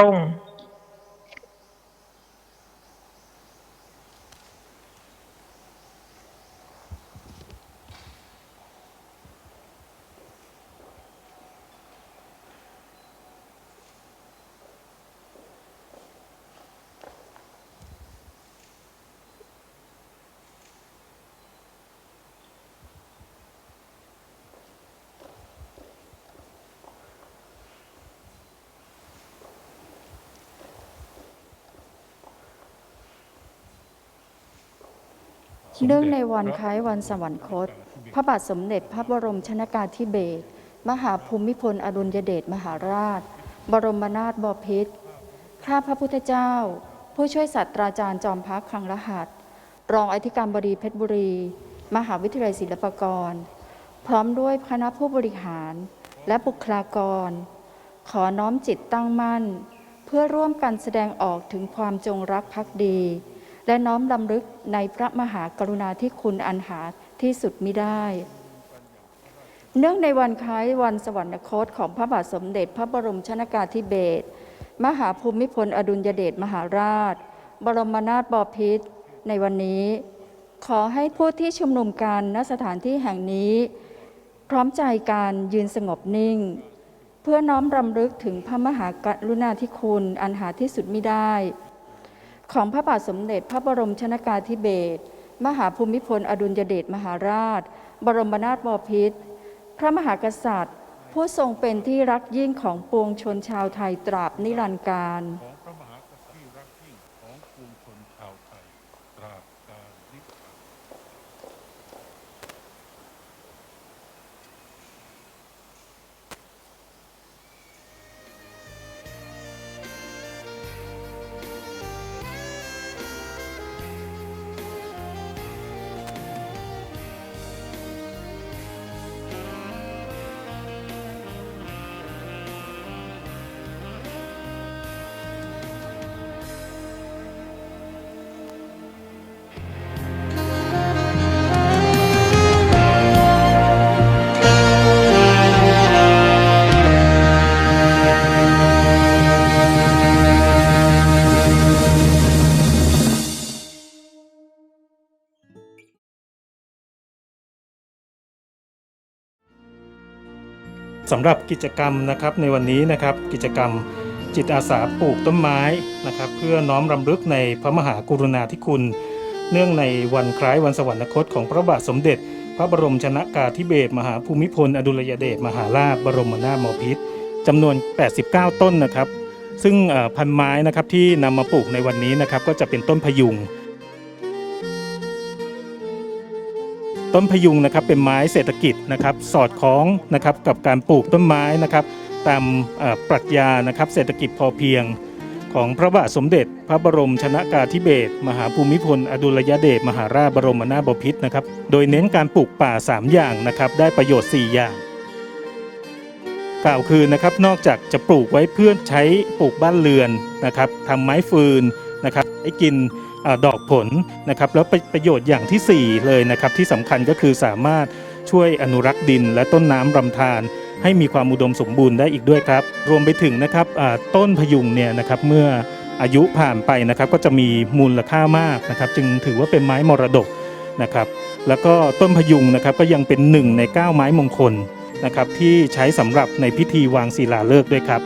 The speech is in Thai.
ตรง เนื่องในวันคล้ายวันสวรรคต พระบาทสมเด็จพระบรมชนากาธิเบศรมหาภูมิพลอดุลยเดชมหาราช บรมนาถบพิตรข้าพระพุทธเจ้า ผู้ช่วยศาสตราจารย์จอมพักคลังรหัส รองอธิการบดีเพชรบุรี มหาวิทยาลัยศิลปากร พร้อมด้วยคณะผู้บริหารและบุคลากร ขอน้อมจิตตั้งมั่น เพื่อร่วมกันแสดงออกถึงความจงรักภักดี และน้อมรำลึกในพระมหากรุณาธิคุณอันหาที่สุดมิได้ เนื่องในวันคล้ายวันสวรรคตของพระบาทสมเด็จพระบรมชนากาธิเบศรมหาภูมิพลอดุลยเดชมหาราช บรมนาถบพิตรในวันนี้ ขอให้ผู้ที่ชุมนุมกันณสถานที่แห่งนี้ พร้อมใจการยืนสงบนิ่ง เพื่อน้อมรำลึกถึงพระมหากรุณาธิคุณอันหาที่สุดมิได้ ของพระบาทสมเด็จพระบรมชนากาธิเบศรมหาภูมิพลอดุลยเดชมหาราช บรมนาถบพิตรพระมหากษัตริย์ ผู้ทรงเป็นที่รักยิ่งของปวงชนชาวไทยตราบนิรันดร์การ สำหรับกิจกรรมนะครับในวันนี้นะครับกิจกรรมจิตอาสาปลูกต้นไม้นะครับ เพื่อน้อมรำลึกในพระมหากรุณาธิคุณ เนื่องในวันคล้ายวันสวรรคตของพระบาทสมเด็จ พระบรมชนากาธิเบศรมหาภูมิพล อดุลยเดชมหาราชบรมนาถบพิตรจำนวน 89 ต้นนะครับ ซึ่งพันไม้นะครับที่นำมาปลูกในวันนี้นะครับก็จะเป็นต้นพยุง ต้นพยุงนะครับเป็นไม้เศรษฐกิจนะครับสอดคล้องนะครับกับการปลูกต้นไม้นะครับตามปรัชญานะครับเศรษฐกิจพอเพียง ของพระบาทสมเด็จ พระบรมชนากาธิเบศรมหาภูมิพล อดุลยเดชมหาราชบรมนาถบพิตรนะครับโดยเน้นการปลูกป่า 3 อย่างนะครับได้ประโยชน์ 4 อย่างกล่าวคือนะครับนอกจากจะปลูกไว้เพื่อใช้ปลูกบ้านเรือนนะครับทำไม้ฟืนนะครับให้กิน ดอกผลนะครับแล้วประประโยชน์อย่างทีสี่ 4 เลยนะครับที่สำคัญก็คือสามารถช่วยอนุรักษ์ดิน และต้นน้ำลำธารให้มีความอุดมสมบูรณ์ได้อีกด้วยครับรวมไปถึงนะครับต้นพยุงเนี่ยนะครับเมื่ออายุผ่านไปนะครับก็จะมีมูลค่ามากนะครับจึงถือว่าเป็นไม้มรดกนะครับแล้วก็ต้นพยุงนะครับก็ยังเป็นหนึ่งใน 9 ไม้มงคลนะครับที่ใช้สำหรับในพิธีวางศิลาฤกษ์ด้วยครับ